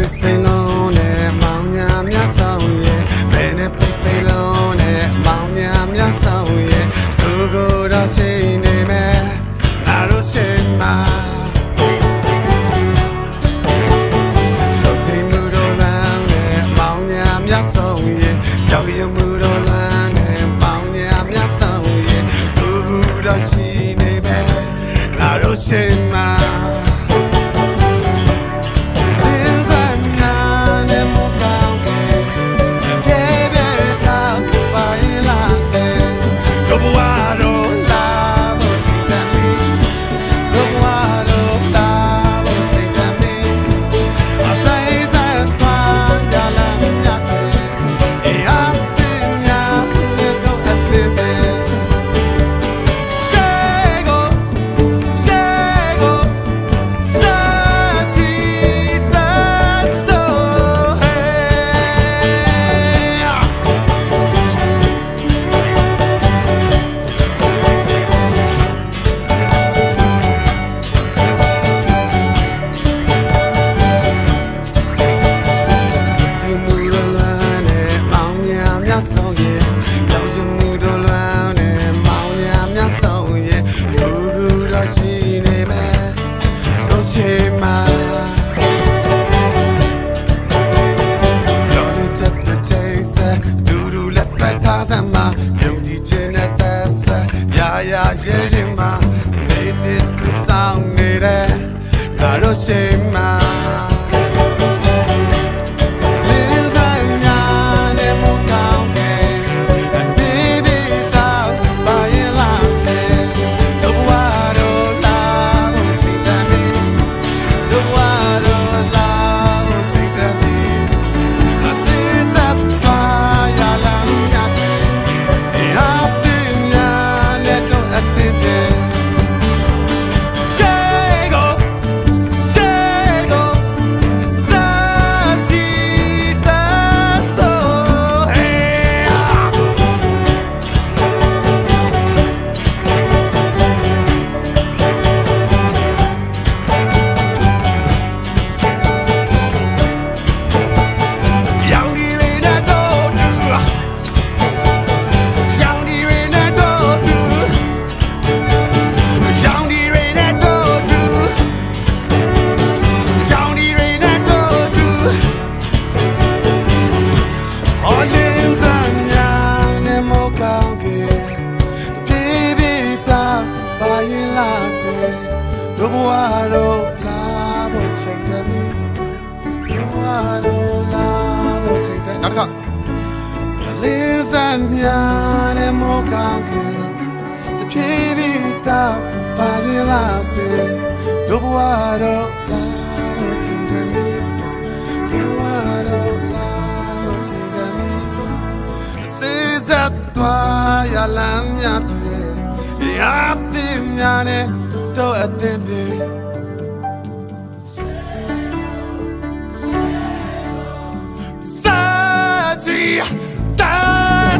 pensei na ပြောင်းချင်မှုတို့လွမ်းနေမောင်ရမြတ်ဆုံးရဲ့ကူကူတော့ရှိနေမယ်ဆုံးရှိမှာလောလောချက်တစ်ချိန်ဆက်ဒူဒူလက်ပတ်ထားစမ်းမှာယုံကြည်ခြင်းနဲ့သက်ဆက်ရာရာရဲ့ရင်မှာ Made it ကူဆောင်နေတယ်ဒါတော့ရှိမှာ နောက်တစ်ခါလေးစားများနဲ့မောကောင်းကတဖြည်းဖြည်းတောက်ပါရလာစေဒုဘဝတော့လာလို့ချင်းတယ်မီဒုဘဝတော့လာလို့ချင်းတယ်မီစေစားသွားရလမ်းများတွေရသည်များနဲ့ doctor atende. Saci, tá